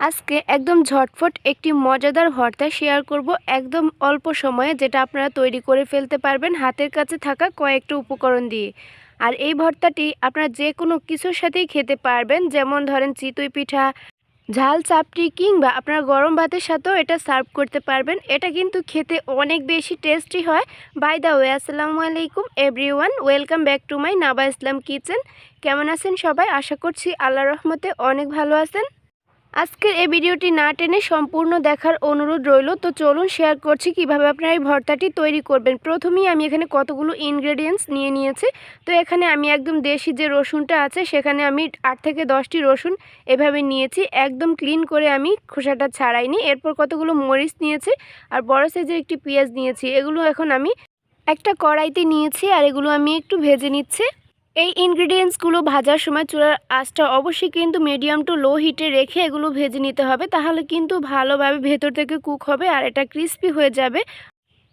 আজকে একদম ঝটফট একটি মজাদার ভর্তা শেয়ার করব একদম অল্প সময়ে, যেটা আপনারা তৈরি করে ফেলতে পারবেন হাতের কাছে থাকা কয়েকটা উপকরণ দিয়ে। আর এই ভর্তাটি আপনারা যে কোনো কিছুর সাথেই খেতে পারবেন, যেমন ধরেন চিতই পিঠা, ঝাল চাপটি কিংবা আপনারা গরম ভাতের সাথেও এটা সার্ভ করতে পারবেন। এটা কিন্তু খেতে অনেক বেশি টেস্টি হয়। বাই দ্য ওয়ে, আসসালামু আলাইকুম everyone, welcome back to my Naba Islam kitchen. কেমন আছেন সবাই? আশা করছি আল্লাহ রহমতে অনেক ভালো আছেন। আজকের এই ভিডিওটি না টেনে সম্পূর্ণ দেখার অনুরোধ রইল। তো চলুন শেয়ার করছি কীভাবে আপনারা এই ভর্তাটি তৈরি করবেন। প্রথমেই আমি এখানে কতগুলো ইনগ্রেডিয়েন্টস নিয়ে নিয়েছি। তো এখানে আমি একদম দেশি যে রসুনটা আছে, সেখানে আমি আট থেকে দশটি রসুন এভাবে নিয়েছি। একদম ক্লিন করে আমি খোসাটা ছাড়াইনি। এরপর কতগুলো মরিচ নিয়েছি আর বড় সাইজের একটি পেঁয়াজ নিয়েছি। এগুলো এখন আমি একটা কড়াইতে নিয়েছি আর এগুলো আমি একটু ভেজে নিচ্ছি। এই ইনগ্রিডিয়েন্টসগুলো ভাজার সময় চুলার আঁচটা অবশ্যই কিন্তু মিডিয়াম টু লো হিটে রেখে এগুলো ভেজে নিতে হবে, তাহলে কিন্তু ভালোভাবে ভেতর থেকে কুক হবে আর এটা ক্রিস্পি হয়ে যাবে।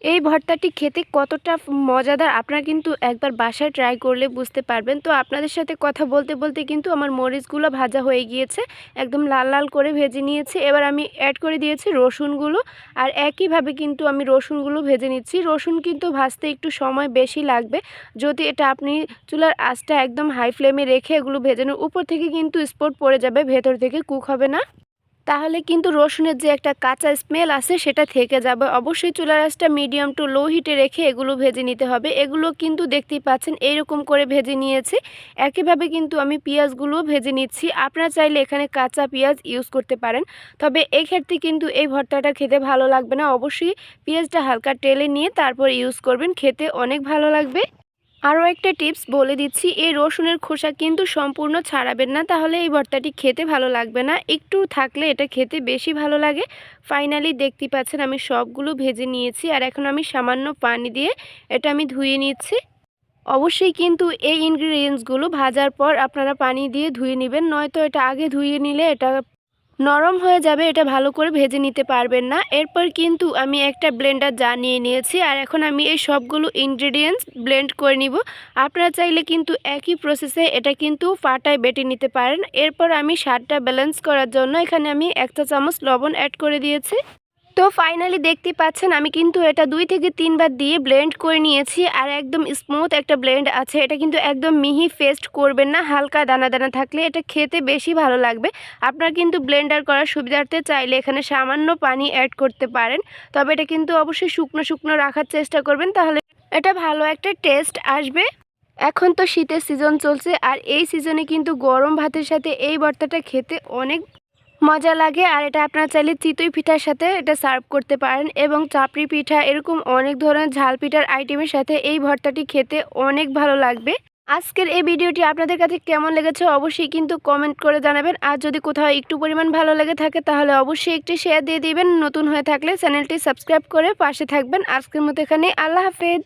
এই ভর্তাটি খেতে কতটা মজাদার আপনারা কিন্তু একবার বাসায় ট্রাই করলে বুঝতে পারবেন। তো আপনাদের সাথে কথা বলতে বলতে কিন্তু আমার মরিচগুলো ভাজা হয়ে গিয়েছে। একদম লাল লাল করে ভেজে নিয়েছি। এবার আমি অ্যাড করে দিয়েছি রসুনগুলো। আর একইভাবে কিন্তু আমি রসুনগুলো ভেজে নিচ্ছি। রসুন কিন্তু ভাজতে একটু সময় বেশি লাগবে। যদি এটা আপনি চুলার আঁচটা একদম হাই ফ্লেমে রেখে এগুলো ভেজানোর উপর থেকে কিন্তু স্পট পড়ে যাবে, ভেতর থেকে কুক হবে না। তাহলে কিন্তু রসুনের যে একটা কাঁচা স্মেল আছে, সেটা থেকে যাবে। অবশ্যই চুলার আঁচটা মিডিয়াম টু লো হিটে রেখে এগুলো ভেজে নিতে হবে। এগুলো কিন্তু দেখতেই পাচ্ছেন, এইরকম করে ভেজে নিয়েছি। একইভাবে কিন্তু আমি পেঁয়াজগুলোও ভেজে নিচ্ছি। আপনারা চাইলে এখানে কাঁচা পেঁয়াজ ইউজ করতে পারেন। তবে এই ক্ষেত্রে কিন্তু এই ভর্তাটা খেতে ভালো লাগবে না। অবশ্যই পেঁয়াজটা হালকা টেলে নিয়ে তারপর ইউজ করবেন। খেতে অনেক ভালো লাগবে। আরও একটা টিপস বলে দিচ্ছি, এই রসুনের খোসা কিন্তু সম্পূর্ণ ছাড়াবেন না, তাহলে এই ভর্তাটি খেতে ভালো লাগবে না। একটু থাকলে এটা খেতে বেশি ভালো লাগে। ফাইনালি দেখতে পাচ্ছেন আমি সবগুলো ভেজে নিয়েছি, আর এখন আমি সামান্য পানি দিয়ে এটা আমি ধুয়ে নিচ্ছি। অবশ্যই কিন্তু এই ইনগ্রিডিয়েন্টসগুলো ভাজার পর আপনারা পানি দিয়ে ধুয়ে নেবেন, নয়তো এটা আগে ধুয়ে নিলে এটা নরম হয়ে যাবে, এটা ভালো করে ভেজে নিতে পারবেন না। এরপর কিন্তু আমি একটা ব্লেন্ডার জার নিয়ে নিয়েছি আর এখন আমি এই সবগুলো ইনগ্রেডিয়েন্টস ব্লেন্ড করে নিব। আপনারা চাইলে কিন্তু একই প্রসেসে এটা কিন্তু ফাটায় বেটে নিতে পারেন। এরপর আমি স্বাদটা ব্যালেন্স করার জন্য এখানে আমি একটা চামচ লবণ অ্যাড করে দিয়েছি। তো ফাইনালি দেখতে পাচ্ছেন, আমি কিন্তু এটা দুই থেকে তিনবার দিয়ে ব্লেন্ড করে নিয়েছি আর একদম স্মুথ একটা ব্লেন্ড আছে। এটা কিন্তু একদম মিহি ফেস্ট করবেন না, হালকা দানা দানা থাকলে এটা খেতে বেশি ভালো লাগবে। আপনার কিন্তু ব্লেন্ডার করার সুবিধার্থে চাইলে এখানে সামান্য পানি অ্যাড করতে পারেন। তবে এটা কিন্তু অবশ্যই শুকনো শুকনো রাখার চেষ্টা করবেন, তাহলে এটা ভালো একটা টেস্ট আসবে। এখন তো শীতের সিজন চলছে আর এই সিজনে কিন্তু গরম ভাতের সাথে এই ভর্তাটা খেতে অনেক মজা লাগে আর এটা আপনারা চাইলে চিতই পিঠার সাথে এটা সার্ভ করতে পারেন এবং চাপড়ি পিঠা এরকম অনেক ধরনের ঝাল পিঠার আইটেমের সাথে এই ভর্তাটি খেতে অনেক ভালো লাগবে। আজকের এই ভিডিওটি আপনাদের কাছে কেমন লেগেছে অবশ্যই কিন্তু কমেন্ট করে জানাবেন। আর যদি কোথাও একটু পরিমাণ ভালো লেগে থাকে তাহলে অবশ্যই একটি শেয়ার দিয়ে দিবেন। নতুন হয়ে থাকলে চ্যানেলটি সাবস্ক্রাইব করে পাশে থাকবেন। আজকের মতো এখানে আল্লাহ হাফেজ।